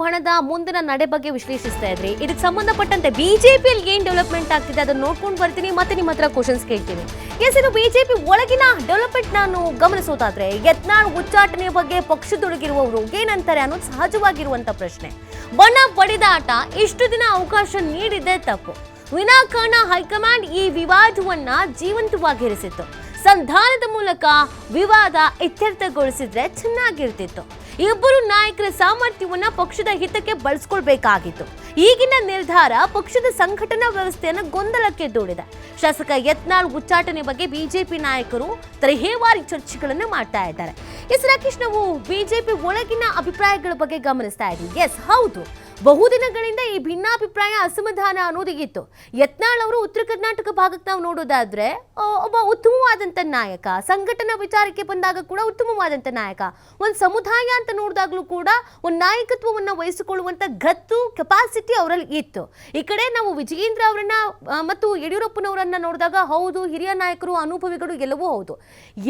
ಬಣದ ಮುಂದಿನ ನಡೆ ಬಗ್ಗೆ ವಿಶ್ಲೇಷಿಸ್ತಾ ಇದ್ರಿ. ಇದಕ್ಕೆ ಸಂಬಂಧಪಟ್ಟಂತೆ ಬಿಜೆಪಿಯಲ್ಲಿ ಏನ್ ಡೆವಲಪ್ಮೆಂಟ್ ಆಗ್ತಿದೆ ಅದನ್ನ ನೋಡ್ಕೊಂಡು ಬರ್ತೀನಿ, ಮತ್ತೆ ನಿಮ್ಮ ಹತ್ರ ಕ್ವಶನ್ಸ್ ಕೇಳ್ತೀನಿ. ಎಸ್ ಇದು ಬಿಜೆಪಿ ಒಳಗಿನ ಡೆವಲಪ್ಮೆಂಟ್ ನಾನು ಗಮನಿಸೋದಾದ್ರೆ, ಯತ್ನಾಳ್ ಉಚ್ಚಾಟನೆ ಬಗ್ಗೆ ಪಕ್ಷದೊಳಗಿರುವವರು ಏನಂತಾರೆ ಅನ್ನೋದು ಸಹಜವಾಗಿರುವಂತ ಪ್ರಶ್ನೆ. ಬಣ ಬಡಿದಾಟ ಇಷ್ಟು ದಿನ ಅವಕಾಶ ನೀಡಿದೆ ತಪ್ಪು. ವಿನಾಕಾರಣ ಹೈಕಮಾಂಡ್ ಈ ವಿವಾದವನ್ನ ಜೀವಂತವಾಗಿರಿಸಿತ್ತು ಸಂಧಾನದ ಮೂಲಕ ವಿವಾದ ಇತ್ಯರ್ಥಗೊಳಿಸಿದ್ರೆ ಚೆನ್ನಾಗಿರ್ತಿತ್ತು. ಇಬ್ಬರು ನಾಯಕರ ಸಾಮರ್ಥ್ಯವನ್ನು ಪಕ್ಷದ ಹಿತಕ್ಕೆ ಬಳಸ್ಕೊಳ್ಬೇಕಾಗಿತ್ತು. ಈಗಿನ ನಿರ್ಧಾರ ಪಕ್ಷದ ಸಂಘಟನಾ ವ್ಯವಸ್ಥೆಯನ್ನು ಗೊಂದಲಕ್ಕೆ ದೂಡಿದೆ. ಶಾಸಕ ಯತ್ನಾಳ್ ಉಚ್ಚಾಟನೆ ಬಗ್ಗೆ ಬಿಜೆಪಿ ನಾಯಕರು ತರಹೇವಾರಿ ಚರ್ಚೆಗಳನ್ನು ಮಾಡ್ತಾ ಇದ್ದಾರೆ. ಎಸ್ ರಾಕೇಶ್, ನಾವು ಬಿಜೆಪಿ ಒಳಗಿನ ಅಭಿಪ್ರಾಯಗಳ ಬಗ್ಗೆ ಗಮನಿಸ್ತಾ ಇದ್ದೀವಿ. ಎಸ್, ಹೌದು. ಬಹುದಿನಗಳಿಂದ ಈ ಭಿನ್ನಾಭಿಪ್ರಾಯ ಅಸಮಾಧಾನ ಅನ್ನೋದಿಗಿತ್ತು. ಯತ್ನಾಳ್ ಅವರು ಉತ್ತರ ಕರ್ನಾಟಕ ಭಾಗಕ್ಕೆ ನಾವು ನೋಡೋದಾದ್ರೆ ಒಬ್ಬ ಉತ್ತಮವಾದಂಥ ನಾಯಕ, ಸಂಘಟನಾ ವಿಚಾರಕ್ಕೆ ಬಂದಾಗ ಕೂಡ ಉತ್ತಮವಾದಂಥ ನಾಯಕ. ಒಂದು ಸಮುದಾಯ ಅಂತ ನೋಡಿದಾಗಲೂ ಕೂಡ ಒಂದು ನಾಯಕತ್ವವನ್ನು ವಹಿಸಿಕೊಳ್ಳುವಂಥ ಗತ್ತು ಕೆಪಾಸಿಟಿ ಅವರಲ್ಲಿ ಇತ್ತು. ಈ ಕಡೆ ನಾವು ವಿಜಯೇಂದ್ರ ಅವರನ್ನ ಮತ್ತು ಯಡಿಯೂರಪ್ಪನವರನ್ನ ನೋಡಿದಾಗ ಹೌದು, ಹಿರಿಯ ನಾಯಕರು, ಅನುಭವಿಗಳು ಎಲ್ಲವೂ ಹೌದು.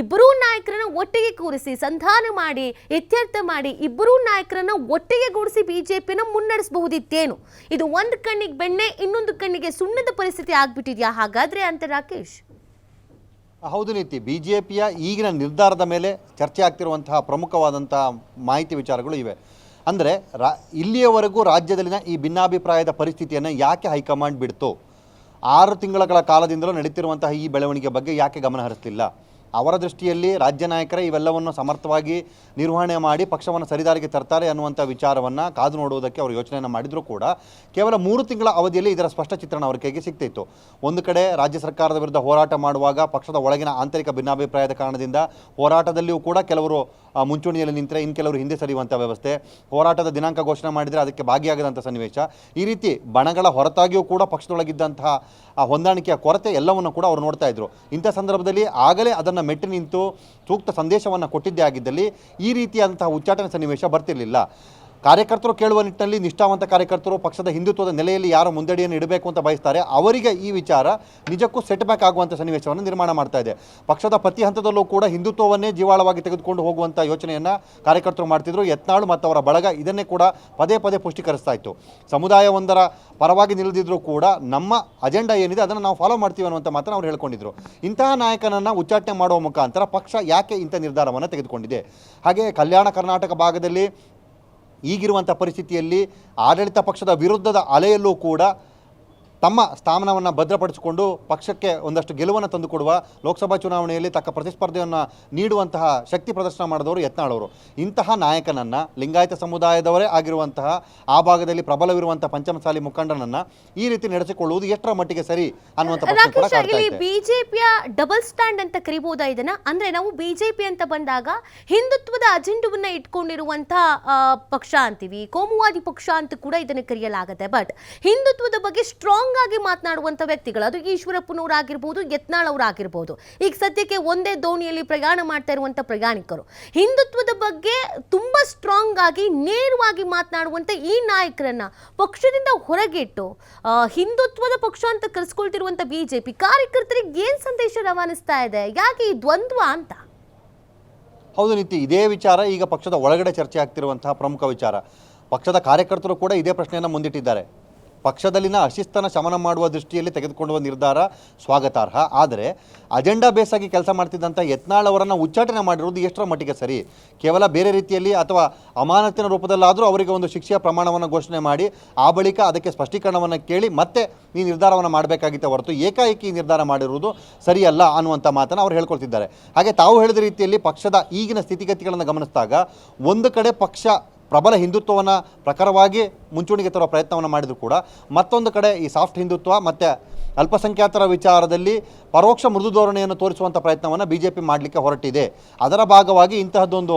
ಇಬ್ಬರೂ ನಾಯಕರನ್ನ ಒಟ್ಟಿಗೆ ಕೂರಿಸಿ, ಸಂಧಾನ ಮಾಡಿ, ಇತ್ಯರ್ಥ ಮಾಡಿ, ಇಬ್ಬರೂ ನಾಯಕರನ್ನ ಒಟ್ಟಿಗೆ ಗೂಡಿಸಿ ಬಿಜೆಪಿನ ಮುನ್ನಡೆಸಬಹುದಿತ್ತೇನು ಇದು ಒಂದು ಕಣ್ಣಿಗೆ ಬೆಣ್ಣೆ, ಇನ್ನೊಂದು ಕಣ್ಣಿಗೆ ಸುಣ್ಣದ ಪರಿಸ್ಥಿತಿ ಆಗ್ಬಿಟ್ಟಿದ್ಯಾ? ಹಾಗಾದ್ರೆ ಅಂತ ರಾಕೇಶ್. ಹೌದು ನೀತಿ ಬಿ ಜೆ ಪಿಯ ಈಗಿನ ನಿರ್ಧಾರದ ಮೇಲೆ ಚರ್ಚೆ ಆಗ್ತಿರುವಂತಹ ಪ್ರಮುಖವಾದಂತಹ ಮಾಹಿತಿ ವಿಚಾರಗಳು ಇವೆ. ಅಂದರೆ, ರಾ, ಇಲ್ಲಿಯವರೆಗೂ ರಾಜ್ಯದಲ್ಲಿನ ಈ ಭಿನ್ನಾಭಿಪ್ರಾಯದ ಪರಿಸ್ಥಿತಿಯನ್ನು ಯಾಕೆ ಹೈಕಮಾಂಡ್ ಬಿಡ್ತು? ಆರು ತಿಂಗಳ ಕಾಲದಿಂದಲೂ ನಡೀತಿರುವಂತಹ ಈ ಬೆಳವಣಿಗೆ ಬಗ್ಗೆ ಯಾಕೆ ಗಮನ ಹರಿಸಲಿಲ್ಲ? ಅವರ ದೃಷ್ಟಿಯಲ್ಲಿ ರಾಜ್ಯ ನಾಯಕರೇ ಇವೆಲ್ಲವನ್ನು ಸಮರ್ಥವಾಗಿ ನಿರ್ವಹಣೆ ಮಾಡಿ ಪಕ್ಷವನ್ನು ಸರಿದಾರಿಗೆ ತರ್ತಾರೆ ಅನ್ನುವಂಥ ವಿಚಾರವನ್ನು ಕಾದು ನೋಡುವುದಕ್ಕೆ ಅವರು ಯೋಚನೆಯನ್ನು ಮಾಡಿದರೂ ಕೂಡ ಕೇವಲ ಮೂರು ತಿಂಗಳ ಅವಧಿಯಲ್ಲಿ ಇದರ ಸ್ಪಷ್ಟ ಚಿತ್ರಣ ಅವರ ಕೈಗೆ ಸಿಗ್ತಿತ್ತು. ಒಂದು ಕಡೆ ರಾಜ್ಯ ಸರ್ಕಾರದ ವಿರುದ್ಧ ಹೋರಾಟ ಮಾಡುವಾಗ ಪಕ್ಷದ ಒಳಗಿನ ಆಂತರಿಕ ಭಿನ್ನಾಭಿಪ್ರಾಯದ ಕಾರಣದಿಂದ ಹೋರಾಟದಲ್ಲಿಯೂ ಕೂಡ ಕೆಲವರು ಮುಂಚೂಣಿಯಲ್ಲಿ ನಿಂತರೆ ಇನ್ನು ಕೆಲವರು ಹಿಂದೆ ಸರಿಯುವಂಥ ವ್ಯವಸ್ಥೆ. ಹೋರಾಟದ ದಿನಾಂಕ ಘೋಷಣೆ ಮಾಡಿದರೆ ಅದಕ್ಕೆ ಭಾಗಿಯಾಗದಂಥ ಸನ್ನಿವೇಶ. ಈ ರೀತಿ ಬಣಗಳ ಹೊರತಾಗಿಯೂ ಕೂಡ ಪಕ್ಷದೊಳಗಿದ್ದಂತಹ ಆ ಹೊಂದಾಣಿಕೆಯ ಕೊರತೆ ಎಲ್ಲವನ್ನು ಕೂಡ ಅವರು ನೋಡ್ತಾ ಇದ್ರು. ಇಂಥ ಸಂದರ್ಭದಲ್ಲಿ ಆಗಲೇ ಅದನ್ನು ಮೆಟ್ಟಿ ನಿಂತು ಸೂಕ್ತ ಸಂದೇಶವನ್ನು ಕೊಟ್ಟಿದ್ದೇ ಆಗಿದ್ದಲ್ಲಿ ಈ ರೀತಿಯಾದಂತಹ ಉಚ್ಚಾಟನೆ ಸನ್ನಿವೇಶ ಬರ್ತಿರಲಿಲ್ಲ. ಕಾರ್ಯಕರ್ತರು ಕೇಳುವ ನಿಟ್ಟಿನಲ್ಲಿ ನಿಷ್ಠಾವಂತ ಕಾರ್ಯಕರ್ತರು ಪಕ್ಷದ ಹಿಂದುತ್ವದ ನೆಲೆಯಲ್ಲಿ ಯಾರು ಮುಂದಡಿಯನ್ನು ಇಡಬೇಕು ಅಂತ ಬಯಸ್ತಾರೆ, ಅವರಿಗೆ ಈ ವಿಚಾರ ನಿಜಕ್ಕೂ ಸೆಟ್ ಬ್ಯಾಕ್ ಆಗುವಂಥ ಸನ್ನಿವೇಶವನ್ನು ನಿರ್ಮಾಣ ಮಾಡ್ತಾ ಇದೆ. ಪಕ್ಷದ ಪ್ರತಿ ಹಂತದಲ್ಲೂ ಕೂಡ ಹಿಂದುತ್ವವನ್ನೇ ಜೀವಾಳವಾಗಿ ತೆಗೆದುಕೊಂಡು ಹೋಗುವಂಥ ಯೋಚನೆಯನ್ನು ಕಾರ್ಯಕರ್ತರು ಮಾಡ್ತಿದ್ರು. ಯತ್ನಾಳು ಮತ್ತು ಅವರ ಬಳಗ ಇದನ್ನೇ ಕೂಡ ಪದೇ ಪದೇ ಪುಷ್ಟೀಕರಿಸ್ತಾ ಇತ್ತು. ಸಮುದಾಯವೊಂದರ ಪರವಾಗಿ ನಿಲ್ಲದಿದ್ರೂ ಕೂಡ ನಮ್ಮ ಅಜೆಂಡಾ ಏನಿದೆ ಅದನ್ನು ನಾವು ಫಾಲೋ ಮಾಡ್ತೀವಿ ಅನ್ನುವಂಥ ಮಾತ್ರ ಅವ್ರು ಹೇಳ್ಕೊಂಡಿದ್ರು. ಇಂತಹ ನಾಯಕನನ್ನು ಉಚ್ಚಾಟನೆ ಮಾಡುವ ಮುಖಾಂತರ ಪಕ್ಷ ಯಾಕೆ ಇಂಥ ನಿರ್ಧಾರವನ್ನು ತೆಗೆದುಕೊಂಡಿದೆ? ಹಾಗೆ ಕಲ್ಯಾಣ ಕರ್ನಾಟಕ ಭಾಗದಲ್ಲಿ ಈಗಿರುವಂಥ ಪರಿಸ್ಥಿತಿಯಲ್ಲಿ ಆಡಳಿತ ಪಕ್ಷದ ವಿರುದ್ಧದ ಅಲೆಯಲ್ಲೂ ಕೂಡ ತಮ್ಮ ಸ್ಥಾನವನ್ನು ಭದ್ರಪಡಿಸಿಕೊಂಡು ಪಕ್ಷಕ್ಕೆ ಒಂದಷ್ಟು ಗೆಲುವನ್ನು ತಂದುಕೊಡುವ ಲೋಕಸಭಾ ಚುನಾವಣೆಯಲ್ಲಿ ತಕ್ಕ ಪ್ರತಿಸ್ಪರ್ಧೆಯನ್ನು ನೀಡುವಂತಹ ಶಕ್ತಿ ಪ್ರದರ್ಶನ ಮಾಡಿದವರು ಯತ್ನಾಳವರು. ಇಂತಹ ನಾಯಕನನ್ನು ಲಿಂಗಾಯತ ಸಮುದಾಯದವರೇ ಆಗಿರುವಂತಹ ಆ ಭಾಗದಲ್ಲಿ ಪ್ರಬಲವಿರುವಂತಹ ಪಂಚಮಸಾಲಿ ಮುಖಂಡನನ್ನು ಈ ರೀತಿ ನಡೆಸಿಕೊಳ್ಳುವುದು ಎಷ್ಟರ ಮಟ್ಟಿಗೆ ಸರಿ ಅನ್ನುವಂಥ ಬಿಜೆಪಿಯ ಡಬಲ್ ಸ್ಟ್ಯಾಂಡ್ ಅಂತ ಕರಿಬಹುದಾ ಇದನ್ನ? ಅಂದ್ರೆ ನಾವು ಬಿಜೆಪಿ ಅಂತ ಬಂದಾಗ ಹಿಂದುತ್ವದ ಅಜೆಂಡವನ್ನ ಇಟ್ಕೊಂಡಿರುವಂತಹ ಪಕ್ಷ ಅಂತೀವಿ. ಕೋಮುವಾದಿ ಪಕ್ಷ ಅಂತ ಕೂಡ ಇದನ್ನ ಕರೆಯಲಾಗುತ್ತೆ. ಬಟ್ ಹಿಂದುತ್ವದ ಬಗ್ಗೆ ಸ್ಟ್ರಾಂಗ್ ಆಗಿ ಮಾತನಾಡುವಂತ ವ್ಯಕ್ತಿಗಳು. ಅದು ಈಶ್ವರಪ್ಪನವರಾಗಿರ್ಬೋದು ಯತ್ನಾಳ್ ಅವರಾಗಿರ್ಬೋದು ಈಗ ಸದ್ಯಕ್ಕೆ ಒಂದೇ ದೋಣಿಯಲ್ಲಿ ಪ್ರಯಾಣ ಮಾಡ್ತಾ ಇರುವಂಥ ಪ್ರಯಾಣಿಕರು. ಹಿಂದುತ್ವದ ಬಗ್ಗೆ ತುಂಬಾ ಸ್ಟ್ರಾಂಗ್ ಆಗಿ ನೇರವಾಗಿ ಮಾತನಾಡುವಂತ ಈ ನಾಯಕರನ್ನ ಪಕ್ಷದಿಂದ ಹೊರಗಿಟ್ಟು ಹಿಂದುತ್ವದ ಪಕ್ಷ ಅಂತ ಕರೆಸ್ಕೊಳ್ತಿರುವಂತ ಬಿಜೆಪಿ ಕಾರ್ಯಕರ್ತರಿಗೆ ಏನು ಸಂದೇಶ ರವಾನಿಸ್ತಾ ಇದೆ? ಯಾಕೆ ಈ ದ್ವಂದ್ವ ಅಂತ? ಹೌದು ನೀತಿ ಇದೇ ವಿಚಾರ ಈಗ ಪಕ್ಷದ ಒಳಗಡೆ ಚರ್ಚೆ ಆಗ್ತಿರುವಂತಹ ಪ್ರಮುಖ ವಿಚಾರ. ಪಕ್ಷದ ಕಾರ್ಯಕರ್ತರು ಕೂಡ ಇದೇ ಪ್ರಶ್ನೆಯನ್ನು ಮುಂದಿಟ್ಟಿದ್ದಾರೆ. ಪಕ್ಷದಲ್ಲಿನ ಅಶಿಸ್ತನ ಶಮನ ಮಾಡುವ ದೃಷ್ಟಿಯಲ್ಲಿ ತೆಗೆದುಕೊಂಡುವ ನಿರ್ಧಾರ ಸ್ವಾಗತಾರ್ಹ. ಆದರೆ ಅಜೆಂಡಾ ಬೇಸಾಗಿ ಕೆಲಸ ಮಾಡ್ತಿದ್ದಂಥ ಯತ್ನಾಳ್ ಅವರನ್ನು ಉಚ್ಚಾಟನೆ ಮಾಡಿರುವುದು ಎಷ್ಟರ ಮಟ್ಟಿಗೆ ಸರಿ? ಕೇವಲ ಬೇರೆ ರೀತಿಯಲ್ಲಿ ಅಥವಾ ಅಮಾನತಿನ ರೂಪದಲ್ಲಾದರೂ ಅವರಿಗೆ ಒಂದು ಶಿಕ್ಷೆಯ ಪ್ರಮಾಣವನ್ನು ಘೋಷಣೆ ಮಾಡಿ, ಆ ಬಳಿಕ ಅದಕ್ಕೆ ಸ್ಪಷ್ಟೀಕರಣವನ್ನು ಕೇಳಿ ಮತ್ತೆ ಈ ನಿರ್ಧಾರವನ್ನು ಮಾಡಬೇಕಾಗಿತ್ತೆ ಹೊರತು ಏಕಾಏಕಿ ನಿರ್ಧಾರ ಮಾಡಿರುವುದು ಸರಿಯಲ್ಲ ಅನ್ನುವಂಥ ಮಾತನ್ನು ಅವರು ಹೇಳ್ಕೊಳ್ತಿದ್ದಾರೆ. ಹಾಗೆ ತಾವು ಹೇಳಿದ ರೀತಿಯಲ್ಲಿ ಪಕ್ಷದ ಈಗಿನ ಸ್ಥಿತಿಗತಿಗಳನ್ನು ಗಮನಿಸಿದಾಗ ಒಂದು ಕಡೆ ಪಕ್ಷ ಪ್ರಬಲ ಹಿಂದುತ್ವವನ್ನು ಪ್ರಖರವಾಗಿ ಮುಂಚೂಣಿಗೆ ತರುವ ಪ್ರಯತ್ನವನ್ನು ಮಾಡಿದರೂ ಕೂಡ. ಮತ್ತೊಂದು ಕಡೆ ಈ ಸಾಫ್ಟ್ ಹಿಂದುತ್ವ ಮತ್ತು ಅಲ್ಪಸಂಖ್ಯಾತರ ವಿಚಾರದಲ್ಲಿ ಪರೋಕ್ಷ ಮೃದು ಧೋರಣೆಯನ್ನು ತೋರಿಸುವಂಥ ಪ್ರಯತ್ನವನ್ನು ಬಿ ಜೆ ಪಿ ಮಾಡಲಿಕ್ಕೆ ಹೊರಟಿದೆ. ಅದರ ಭಾಗವಾಗಿ ಇಂತಹದ್ದೊಂದು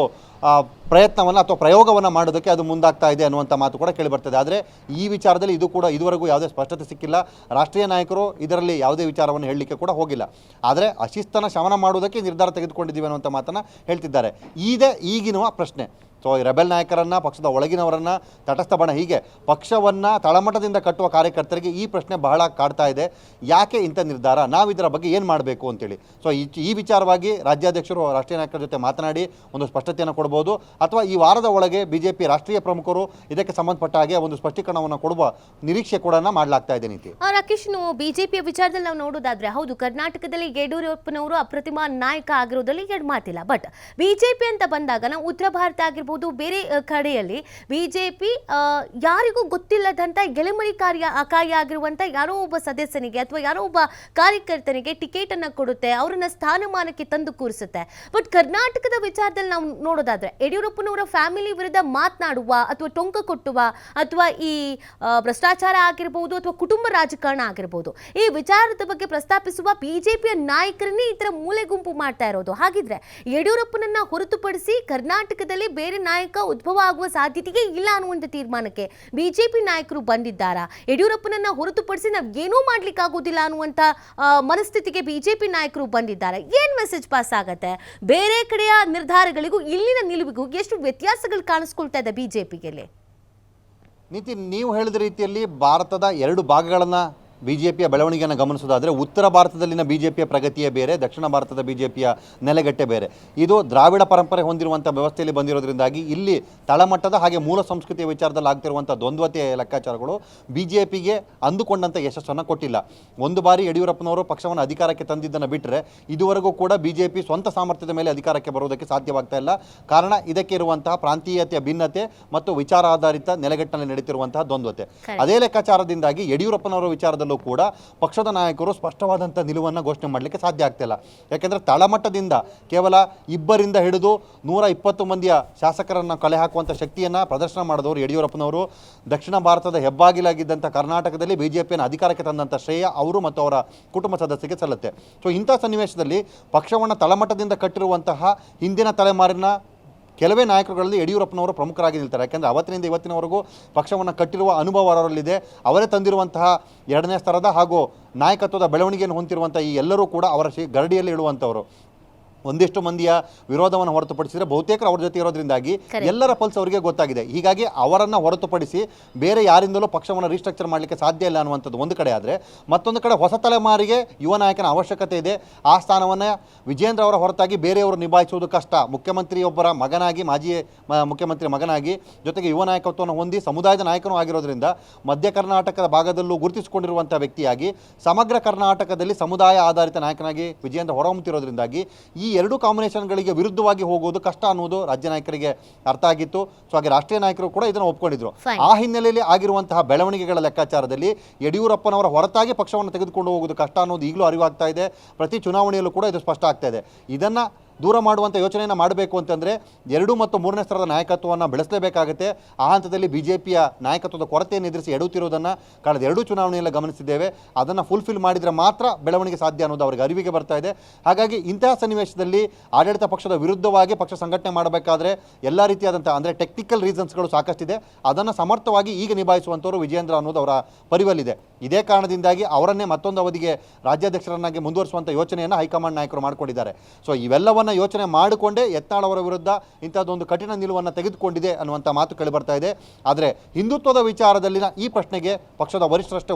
ಪ್ರಯತ್ನವನ್ನು ಅಥವಾ ಪ್ರಯೋಗವನ್ನು ಮಾಡೋದಕ್ಕೆ ಅದು ಮುಂದಾಗ್ತಾ ಇದೆ ಅನ್ನುವಂಥ ಮಾತು ಕೂಡ ಕೇಳಿಬರ್ತದೆ. ಆದರೆ ಈ ವಿಚಾರದಲ್ಲಿ ಇದು ಕೂಡ ಇದುವರೆಗೂ ಯಾವುದೇ ಸ್ಪಷ್ಟತೆ ಸಿಕ್ಕಿಲ್ಲ. ರಾಷ್ಟ್ರೀಯ ನಾಯಕರು ಇದರಲ್ಲಿ ಯಾವುದೇ ವಿಚಾರವನ್ನು ಹೇಳಲಿಕ್ಕೆ ಕೂಡ ಹೋಗಿಲ್ಲ. ಆದರೆ ಅಶಿಸ್ತನ ಶಮನ ಮಾಡುವುದಕ್ಕೆ ನಿರ್ಧಾರ ತೆಗೆದುಕೊಂಡಿದ್ದೀವಿ ಅನ್ನುವಂಥ ಮಾತನ್ನು ಹೇಳ್ತಿದ್ದಾರೆ. ಇದೆ ಈಗಿನ ಪ್ರಶ್ನೆ. ಸೊ ಈ ರೆಬೆಲ್ ನಾಯಕರನ್ನು, ಪಕ್ಷದ ಒಳಗಿನವರನ್ನು ತಟಸ್ಥ ಬಣ ಹೀಗೆ ಪಕ್ಷವನ್ನು ತಳಮಟ್ಟದಿಂದ ಕಟ್ಟುವ ಕಾರ್ಯಕರ್ತರಿಗೆ ಈ ಪ್ರಶ್ನೆ ಬಹಳ ಕಾಡ್ತಾ ಇದೆ. ಯಾಕೆ ಇಂಥ ನಿರ್ಧಾರ? ನಾವು ಇದರ ಬಗ್ಗೆ ಏನು ಮಾಡಬೇಕು ಅಂತೇಳಿ. ಸೊ ಈ ವಿಚಾರವಾಗಿ ರಾಜ್ಯಾಧ್ಯಕ್ಷರು, ರಾಷ್ಟ್ರೀಯ ನಾಯಕರ ಜೊತೆ ಮಾತನಾಡಿ ಒಂದು ಸ್ಪಷ್ಟತೆಯನ್ನು ಕೊಡಬಹುದು ಕೊಡ್ಬೋದು ಅಥವಾ ಈ ವಾರದ ಒಳಗೆ ಬಿಜೆಪಿ ರಾಷ್ಟ್ರೀಯ ಪ್ರಮುಖರು ಇದಕ್ಕೆ ಸಂಬಂಧಪಟ್ಟ ಹಾಗೆ ಒಂದು ಸ್ಪಷ್ಟೀಕರಣವನ್ನು ಕೊಡುವ ನಿರೀಕ್ಷೆ ಕೂಡ ಮಾಡಲಾಗ್ತಾ ಇದೆ ನೀತಿ. ರಾಕೇಶ್, ನೀವು ಬಿಜೆಪಿಯ ವಿಚಾರದಲ್ಲಿ ನಾವು ನೋಡೋದಾದ್ರೆ ಹೌದು, ಕರ್ನಾಟಕದಲ್ಲಿ ಯಡಿಯೂರಪ್ಪನವರು ಅಪ್ರತಿಮ ನಾಯಕ ಆಗಿರೋದ್ರಲ್ಲಿ ಎರಡು ಮಾತಿಲ್ಲ. ಬಟ್ ಬಿಜೆಪಿ ಅಂತ ಬಂದಾಗ ನಾವು ಉತ್ತರ ಭಾರತ ಆಗಿರ್ಬೋದು, ಬೇರೆ ಕಡೆಯಲ್ಲಿ ಬಿಜೆಪಿ ಯಾರಿಗೂ ಗೊತ್ತಿಲ್ಲದಂತ ಗೆಳೆಮರಿ ಕಾರ್ಯ ಅಕಾಯ ಆಗಿರುವಂತ ಯಾರೋ ಒಬ್ಬ ಸದಸ್ಯನಿಗೆ ಅಥವಾ ಯಾರೋ ಒಬ್ಬ ಕಾರ್ಯಕರ್ತನಿಗೆ ಟಿಕೆಟ್ ಅನ್ನ ಕೊಡುತ್ತೆ, ಅವರನ್ನ ಸ್ಥಾನಮಾನಕ್ಕೆ ತಂದು ಕೂರಿಸುತ್ತೆ. ಬಟ್ ಕರ್ನಾಟಕದ ವಿಚಾರದಲ್ಲಿ ನಾವು ನೋಡೋದಾದ್ರೆ ಯಡಿಯೂರಪ್ಪನವರ ಫ್ಯಾಮಿಲಿ ವಿರುದ್ಧ ಮಾತನಾಡುವ ಅಥವಾ ಟೊಂಕ ಕೊಟ್ಟುವ ಅಥವಾ ಈ ಭ್ರಷ್ಟಾಚಾರ ಆಗಿರ್ಬೋದು ಅಥವಾ ಕುಟುಂಬ ರಾಜಕಾರಣ ಆಗಿರ್ಬೋದು, ಈ ವಿಚಾರದ ಬಗ್ಗೆ ಪ್ರಸ್ತಾಪಿಸುವ ಬಿಜೆಪಿಯ ನಾಯಕರನ್ನೇ ಈ ಥರ ಮೂಲೆ ಗುಂಪು ಮಾಡ್ತಾ ಇರೋದು. ಹಾಗಿದ್ರೆ ಯಡಿಯೂರಪ್ಪನನ್ನ ಹೊರತುಪಡಿಸಿ ಕರ್ನಾಟಕದಲ್ಲಿ ಬೇರೆ ನಾಯಕ ಉದ್ಭವ ಆಗುವ ಸಾಧ್ಯತೆಯೇ ಇಲ್ಲ ಅನ್ನುವಂಥ ತೀರ್ಮಾನಕ್ಕೆ ಬಿಜೆಪಿ ನಾಯಕರು ಬಂದಿದ್ದಾರಾ? ಯಡಿಯೂರಪ್ಪನನ್ನ ಹೊರತುಪಡಿಸಿ ನಾವು ಏನೂ ಮಾಡ್ಲಿಕ್ಕೆ ಆಗೋದಿಲ್ಲ ಅನ್ನುವಂಥ ಮನಸ್ಥಿತಿಗೆ ಬಿಜೆಪಿ ನಾಯಕರು ಬಂದಿದ್ದಾರೆ. ಏನ್ ಮೆಸೇಜ್ ಪಾಸ್ ಆಗತ್ತೆ? ಬೇರೆ ಕಡೆಯ ನಿರ್ಧಾರಗಳಿಗೂ ಇಲ್ಲಿನ ನಿಲುವಿಗೂ ಎಷ್ಟು ವ್ಯತ್ಯಾಸಗಳು ಕಾಣಿಸ್ಕೊಳ್ತಾ ಇದೆ ಬಿಜೆಪಿಗೆ ನೀತಿ ನೀವು ಹೇಳಿದ ರೀತಿಯಲ್ಲಿ ಭಾರತದ ಎರಡು ಭಾಗಗಳನ್ನು ಬಿ ಜೆ ಪಿಯ ಬೆಳವಣಿಗೆಯನ್ನು ಗಮನಿಸೋದಾದರೆ ಉತ್ತರ ಭಾರತದಲ್ಲಿನ ಬಿ ಜೆ ಪಿಯ ಪ್ರಗತಿಯೇ ಬೇರೆ ದಕ್ಷಿಣ ಭಾರತದ ಬಿ ಜೆ ಪಿಯ ನೆಲೆಗಟ್ಟೆ ಬೇರೆ. ಇದು ದ್ರಾವಿಡ ಪರಂಪರೆ ಹೊಂದಿರುವಂಥ ವ್ಯವಸ್ಥೆಯಲ್ಲಿ ಬಂದಿರೋದ್ರಿಂದಾಗಿ ಇಲ್ಲಿ ತಳಮಟ್ಟದ ಹಾಗೆ ಮೂಲ ಸಂಸ್ಕೃತಿಯ ವಿಚಾರದಲ್ಲಿ ಆಗ್ತಿರುವಂಥ ದ್ವಂದ್ವತೆಯ ಲೆಕ್ಕಾಚಾರಗಳು ಬಿ ಜೆ ಪಿಗೆ ಅಂದುಕೊಂಡಂಥ ಯಶಸ್ಸನ್ನು ಕೊಟ್ಟಿಲ್ಲ. ಒಂದು ಬಾರಿ ಯಡಿಯೂರಪ್ಪನವರು ಪಕ್ಷವನ್ನು ಅಧಿಕಾರಕ್ಕೆ ತಂದಿದ್ದನ್ನು ಬಿಟ್ಟರೆ ಇದುವರೆಗೂ ಕೂಡ ಬಿ ಜೆ ಪಿ ಸ್ವಂತ ಸಾಮರ್ಥ್ಯದ ಮೇಲೆ ಅಧಿಕಾರಕ್ಕೆ ಬರುವುದಕ್ಕೆ ಸಾಧ್ಯವಾಗ್ತಾ ಇಲ್ಲ. ಕಾರಣ ಇದಕ್ಕೆ ಇರುವಂತಹ ಪ್ರಾಂತೀಯತೆಯ ಭಿನ್ನತೆ ಮತ್ತು ವಿಚಾರ ಆಧಾರಿತ ನೆಲೆಗಟ್ಟಿನಲ್ಲಿ ನಡೆಯುತ್ತಿರುವಂತಹ ದ್ವಂದ್ವತೆ ಅದೇ ಲೆಕ್ಕಾಚಾರದಿಂದಾಗಿ ಯಡಿಯೂರಪ್ಪನವರ ವಿಚಾರದಲ್ಲೂ ಕೂಡ ಪಕ್ಷದ ನಾಯಕರು ಸ್ಪಷ್ಟವಾದಂಥ ನಿಲುವನ್ನು ಘೋಷಣೆ ಮಾಡಲಿಕ್ಕೆ ಸಾಧ್ಯ ಆಗ್ತಿಲ್ಲ. ಯಾಕೆಂದರೆ ತಳಮಟ್ಟದಿಂದ ಕೇವಲ ಇಬ್ಬರಿಂದ ಹಿಡಿದು ನೂರ ಇಪ್ಪತ್ತು ಮಂದಿಯ ಶಾಸಕರನ್ನು ಕಲೆ ಹಾಕುವಂಥ ಶಕ್ತಿಯನ್ನು ಪ್ರದರ್ಶನ ಮಾಡಿದವರು ಯಡಿಯೂರಪ್ಪನವರು. ದಕ್ಷಿಣ ಭಾರತದ ಹೆಬ್ಬಾಗಿಲಾಗಿದ್ದಂಥ ಕರ್ನಾಟಕದಲ್ಲಿ ಬಿ ಜೆ ಪಿಯನ್ನು ಅಧಿಕಾರಕ್ಕೆ ತಂದಂಥ ಶ್ರೇಯ ಅವರು ಮತ್ತು ಅವರ ಕುಟುಂಬ ಸದಸ್ಯರಿಗೆ ಸಲ್ಲುತ್ತೆ. ಸೊ ಇಂಥ ಸನ್ನಿವೇಶದಲ್ಲಿ ಪಕ್ಷವನ್ನು ತಳಮಟ್ಟದಿಂದ ಕಟ್ಟಿರುವಂತಹ ಹಿಂದಿನ ತಲೆಮಾರಿನ ಕೆಲವೇ ನಾಯಕರುಗಳಲ್ಲಿ ಯಡಿಯೂರಪ್ಪನವರು ಪ್ರಮುಖರಾಗಿ ನಿಲ್ತಾರೆ. ಯಾಕೆಂದರೆ ಅವತ್ತಿನಿಂದ ಇವತ್ತಿನವರೆಗೂ ಪಕ್ಷವನ್ನು ಕಟ್ಟಿರುವ ಅನುಭವ ಅವರಲ್ಲಿದೆ. ಅವರೇ ತಂದಿರುವಂತಹ ಎರಡನೇ ಸ್ತರದ ಹಾಗೂ ನಾಯಕತ್ವದ ಬೆಳವಣಿಗೆಯನ್ನು ಹೊಂದಿರುವಂಥ ಈ ಎಲ್ಲರೂ ಕೂಡ ಅವರ ಗರಡಿಯಲ್ಲಿ ಇಡುವಂಥವರು ಒಂದಿಷ್ಟು ಮಂದಿಯ ವಿರೋಧವನ್ನು ಹೊರತುಪಡಿಸಿದರೆ ಬಹುತೇಕರು ಅವರ ಜೊತೆ ಇರೋದ್ರಿಂದಾಗಿ ಎಲ್ಲರ ಪಲ್ಸ್ ಅವರಿಗೆ ಗೊತ್ತಾಗಿದೆ. ಹೀಗಾಗಿ ಅವರನ್ನು ಹೊರತುಪಡಿಸಿ ಬೇರೆ ಯಾರಿಂದಲೂ ಪಕ್ಷವನ್ನು ರೀಸ್ಟ್ರಕ್ಚರ್ ಮಾಡಲಿಕ್ಕೆ ಸಾಧ್ಯ ಇಲ್ಲ ಅನ್ನುವಂಥದ್ದು ಒಂದು ಕಡೆ ಆದರೆ ಮತ್ತೊಂದು ಕಡೆ ಹೊಸ ತಲೆಮಾರಿಗೆ ಯುವ ನಾಯಕನ ಅವಶ್ಯಕತೆ ಇದೆ. ಆ ಸ್ಥಾನವನ್ನು ವಿಜೇಂದ್ರ ಅವರ ಹೊರತಾಗಿ ಬೇರೆಯವರು ನಿಭಾಯಿಸುವುದು ಕಷ್ಟ. ಮುಖ್ಯಮಂತ್ರಿಯೊಬ್ಬರ ಮಗನಾಗಿ ಮಾಜಿ ಮುಖ್ಯಮಂತ್ರಿ ಮಗನಾಗಿ ಜೊತೆಗೆ ಯುವ ನಾಯಕತ್ವವನ್ನು ಹೊಂದಿ ಸಮುದಾಯದ ನಾಯಕನೂ ಆಗಿರೋದ್ರಿಂದ ಮಧ್ಯ ಕರ್ನಾಟಕದ ಭಾಗದಲ್ಲೂ ಗುರುತಿಸಿಕೊಂಡಿರುವಂಥ ವ್ಯಕ್ತಿಯಾಗಿ ಸಮಗ್ರ ಕರ್ನಾಟಕದಲ್ಲಿ ಸಮುದಾಯ ಆಧಾರಿತ ನಾಯಕನಾಗಿ ವಿಜೇಂದ್ರ ಹೊರಹೊಮ್ಮುತ್ತಿರೋದ್ರಿಂದಾಗಿ ಈ ಎರಡು ಕಾಂಬಿನೇಷನ್ಗಳಿಗೆ ವಿರುದ್ಧವಾಗಿ ಹೋಗೋದು ಕಷ್ಟ ಅನ್ನೋದು ರಾಜ್ಯ ನಾಯಕರಿಗೆ ಅರ್ಥ ಆಗಿತ್ತು. ಸೊ ಹಾಗೆ ರಾಷ್ಟ್ರೀಯ ನಾಯಕರು ಕೂಡ ಇದನ್ನು ಒಪ್ಕೊಂಡಿದ್ರು. ಆ ಹಿನ್ನೆಲೆಯಲ್ಲಿ ಆಗಿರುವಂತಹ ಬೆಳವಣಿಗೆಗಳ ಲೆಕ್ಕಾಚಾರದಲ್ಲಿ ಯಡಿಯೂರಪ್ಪನವರ ಹೊರತಾಗಿ ಪಕ್ಷವನ್ನು ತೆಗೆದುಕೊಂಡು ಹೋಗುವುದು ಕಷ್ಟ ಅನ್ನೋದು ಈಗಲೂ ಅರಿವಾಗ್ತಾ ಇದೆ. ಪ್ರತಿ ಚುನಾವಣೆಯಲ್ಲೂ ಕೂಡ ಇದು ಸ್ಪಷ್ಟ ಆಗ್ತಾ ಇದೆ. ಇದನ್ನು ದೂರ ಮಾಡುವಂಥ ಯೋಚನೆಯನ್ನು ಮಾಡಬೇಕು ಅಂತಂದರೆ ಎರಡು ಮತ್ತು ಮೂರನೇ ಸ್ಥಳದ ನಾಯಕತ್ವವನ್ನು ಬೆಳೆಸಲೇಬೇಕಾಗುತ್ತೆ. ಆ ಹಂತದಲ್ಲಿ ಬಿ ಜೆ ನಾಯಕತ್ವದ ಕೊರತೆಯನ್ನು ಎದುರಿಸಿ ಎಡುತ್ತಿರುವುದನ್ನು ಕಳೆದ ಎರಡು ಚುನಾವಣೆಯಲ್ಲಿ ಗಮನಿಸಿದ್ದೇವೆ. ಅದನ್ನು ಫುಲ್ಫಿಲ್ ಮಾಡಿದರೆ ಮಾತ್ರ ಬೆಳವಣಿಗೆ ಸಾಧ್ಯ ಅನ್ನೋದು ಅವರಿಗೆ ಅರಿವಿಗೆ ಬರ್ತಾ ಇದೆ. ಹಾಗಾಗಿ ಇಂತಹ ಸನ್ನಿವೇಶದಲ್ಲಿ ಆಡಳಿತ ಪಕ್ಷದ ವಿರುದ್ಧವಾಗಿ ಪಕ್ಷ ಸಂಘಟನೆ ಮಾಡಬೇಕಾದ್ರೆ ಎಲ್ಲ ರೀತಿಯಾದಂಥ ಅಂದರೆ ಟೆಕ್ನಿಕಲ್ ರೀಸನ್ಸ್ಗಳು ಸಾಕಷ್ಟಿದೆ. ಅದನ್ನು ಸಮರ್ಥವಾಗಿ ಈಗ ನಿಭಾಯಿಸುವಂಥವರು ವಿಜೇಂದ್ರ ಅನ್ನೋದು ಅವರ ಪರಿವಲ್ಲಿದೆ. ಇದೇ ಕಾರಣದಿಂದಾಗಿ ಅವರನ್ನೇ ಮತ್ತೊಂದು ಅವಧಿಗೆ ರಾಜ್ಯಾಧ್ಯಕ್ಷರನ್ನಾಗಿ ಮುಂದುವರಿಸುವಂಥ ಯೋಚನೆಯನ್ನು ಹೈಕಮಾಂಡ್ ನಾಯಕರು ಮಾಡಿಕೊಂಡಿದ್ದಾರೆ. ಸೊ ಇವೆಲ್ಲವನ್ನು ಯೋಚನೆ ಮಾಡಿಕೊಂಡೇ ಯತ್ನಾಳ್ ಅವರ ವಿರುದ್ಧ ಇಂಥದ್ದೊಂದು ಕಠಿಣ ನಿಲುವನ್ನು ತೆಗೆದುಕೊಂಡಿದೆ ಅನ್ನುವಂಥ ಮಾತು ಕೇಳಿ ಬರ್ತಾ ಇದೆ. ಆದರೆ ಹಿಂದುತ್ವದ ವಿಚಾರದಲ್ಲಿನ ಈ ಪ್ರಶ್ನೆಗೆ ಪಕ್ಷದ ವರಿಷ್ಠರಷ್ಟೇ